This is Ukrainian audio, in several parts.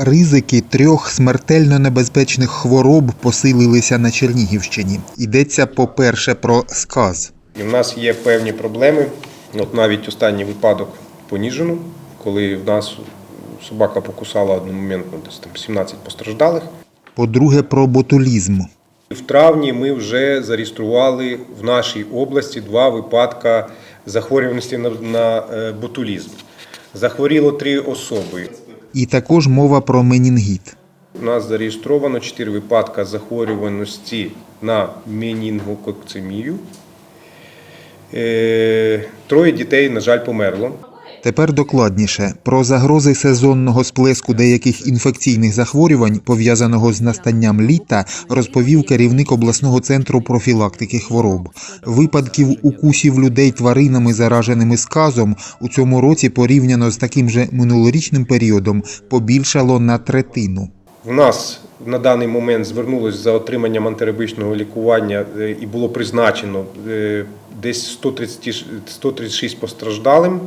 Ризики трьох смертельно небезпечних хвороб посилилися на Чернігівщині. Йдеться, по-перше, про сказ. І в нас є певні проблеми. От навіть останній випадок по Ніжину, коли в нас собака покусала одномоментно десь там 17 постраждалих. По-друге, про ботулізм. В травні ми вже зареєстрували в нашій області два випадка захворюваності на, на е, ботулізм. Захворіло три особи. І також мова про менінгіт. У нас зареєстровано чотири випадки захворюваності на менінгококцемію. Е, Троє дітей, на жаль, померло. Тепер докладніше про загрози сезонного сплеску деяких інфекційних захворювань, пов'язаного з настанням літа, розповів керівник обласного центру профілактики хвороб. Випадків укусів людей тваринами, зараженими сказом, у цьому році порівняно з таким же минулорічним періодом побільшало на третину. В нас на даний момент звернулось за отриманням антирабичного лікування е, і було призначено е, десь 130 136 постраждалим.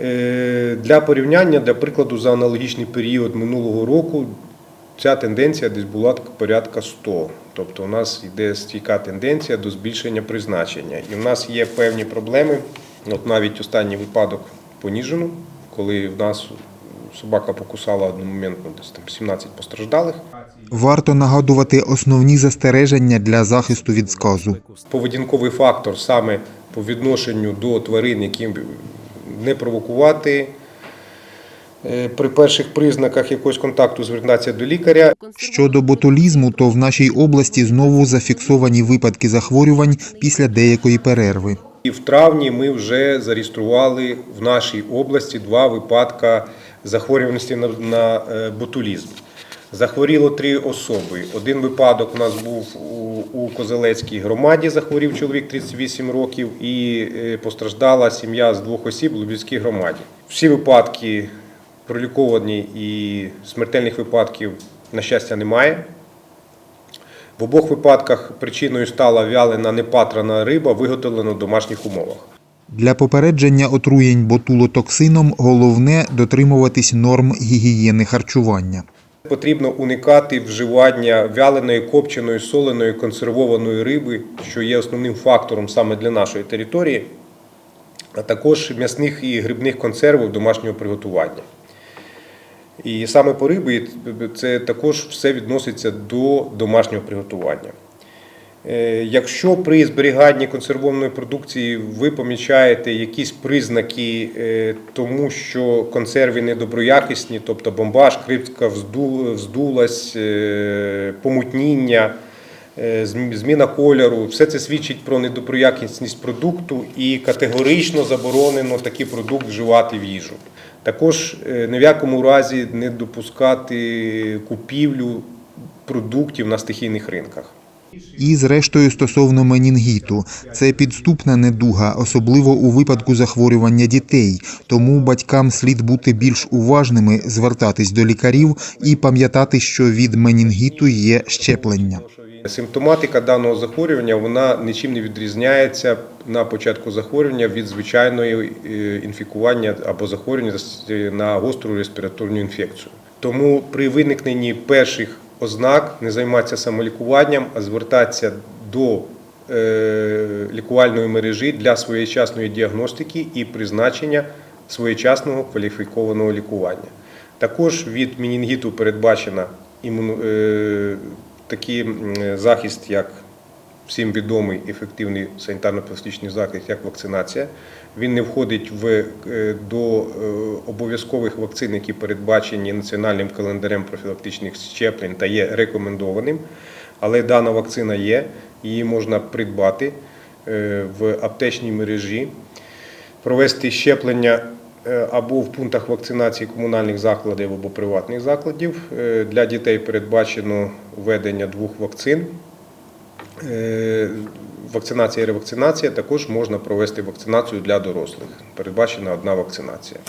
Е, Для порівняння, для прикладу, за аналогічний період минулого року ця тенденція десь була порядка 100. Тобто у нас йде стійка тенденція до збільшення призначення. І в нас є певні проблеми. От навіть останній випадок по Ніжину, коли в нас собака покусала одномоментно десь там 17 постраждалих. Варто нагадувати основні застереження для захисту від сказу. Поведінковий фактор саме по відношенню до тварин, яким не провокувати. Е, При перших признаках якогось контакту звертатися до лікаря. Щодо ботулізму, то в нашій області знову зафіксовані випадки захворювань після деякої перерви. І в травні ми вже зареєстрували в нашій області два випадка захворюваності на, на е, ботулізм. Захворіло три особи. Один випадок у нас був у, Козелецькій громаді, захворів чоловік 38 років, і е, постраждала сім'я з двох осіб у Лубівській громаді. Всі випадки проліковані і смертельних випадків, на щастя, немає. В обох випадках причиною стала вялена непатрана риба, виготовлена в домашніх умовах. Для попередження отруєнь ботулотоксином головне дотримуватись норм гігієни харчування. Потрібно уникати вживання вяленої, копченої, соленої, консервованої риби, що є основним фактором саме для нашої території, а також м'ясних і грибних консервів домашнього приготування. І саме по рибі це також все відноситься до домашнього приготування. Е, Якщо при зберіганні консервованої продукції ви помічаєте якісь признаки е, тому, що консерви недоброякісні, тобто бомбаж, крипка вздулась, е, помутніння, зміна кольору, все це свідчить про недоброякісність продукту і категорично заборонено такий продукт вживати в їжу. Також ні в якому разі не допускати купівлю продуктів на стихійних ринках. І, зрештою, стосовно менінгіту, це підступна недуга, особливо у випадку захворювання дітей. Тому батькам слід бути більш уважними, звертатись до лікарів і пам'ятати, що від менінгіту є щеплення. Симптоматика даного захворювання вона нічим не відрізняється на початку захворювання від звичайної е, інфікування або захворювання на гостру респіраторну інфекцію. Тому при виникненні перших ознак не займатися самолікуванням, а звертатися до е, лікувальної мережі для своєчасної діагностики і призначення своєчасного кваліфікованого лікування. Також від менінгіту передбачена імуно, е, такий захист, як всім відомий ефективний санітарно-профілактичний захист, як вакцинація. Він не входить в, е, до е, обов'язкових вакцин, які передбачені національним календарем профілактичних щеплень та є рекомендованим. Але дана вакцина є, її можна придбати е, в аптечній мережі, провести щеплення або в пунктах вакцинації комунальних закладів або приватних закладів. Для дітей передбачено введення двох вакцин. Е, Вакцинація і ревакцинація також можна провести вакцинацію для дорослих. Передбачена одна вакцинація.